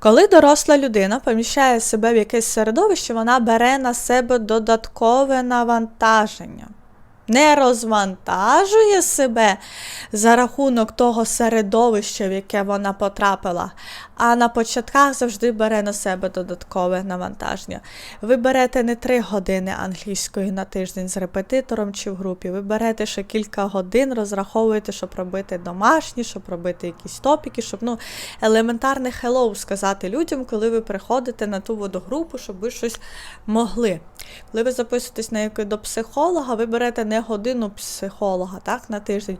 Коли доросла людина поміщає себе в якесь середовище, вона бере на себе додаткове навантаження. Не розвантажує себе за рахунок того середовища, в яке вона потрапила, а на початках завжди бере на себе додаткове навантаження. Ви берете не три години англійської на тиждень з репетитором чи в групі, ви берете ще кілька годин, розраховуєте, щоб робити домашні, щоб робити якісь топіки, щоб ну, елементарне hello сказати людям, коли ви приходите на ту водогрупу, щоб ви щось могли. Коли ви записуєтесь на до психолога, ви берете не годину психолога так, на тиждень.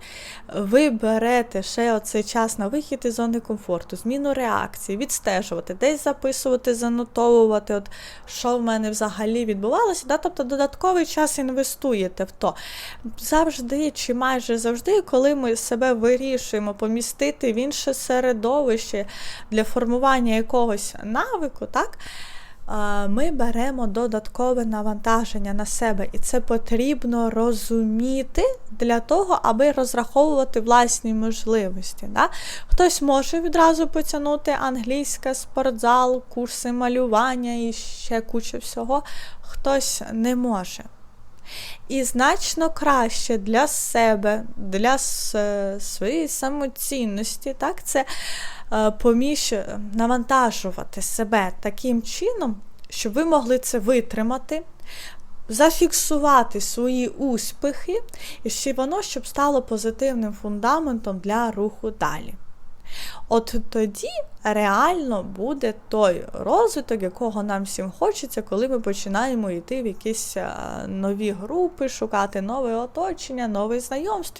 Ви берете ще оцей час на вихід із зони комфорту, зміну реакції, відстежувати, десь записувати, занотовувати, от, що в мене взагалі відбувалося. Да? Тобто додатковий час інвестуєте в то. Завжди чи майже завжди, коли ми себе вирішуємо помістити в інше середовище для формування якогось навику, так? Ми беремо додаткове навантаження на себе, і це потрібно розуміти для того, аби розраховувати власні можливості. Да? Хтось може відразу потягнути англійське, спортзал, курси малювання і ще куча всього, хтось не може. І значно краще для себе, для своєї самоцінності, так, це е, поміж навантажувати себе таким чином, щоб ви могли це витримати, зафіксувати свої успіхи, і щоб воно щоб стало позитивним фундаментом для руху далі. От тоді реально буде той розвиток, якого нам всім хочеться, коли ми починаємо йти в якісь е, нові групи, шукати нове оточення, нове знайомство.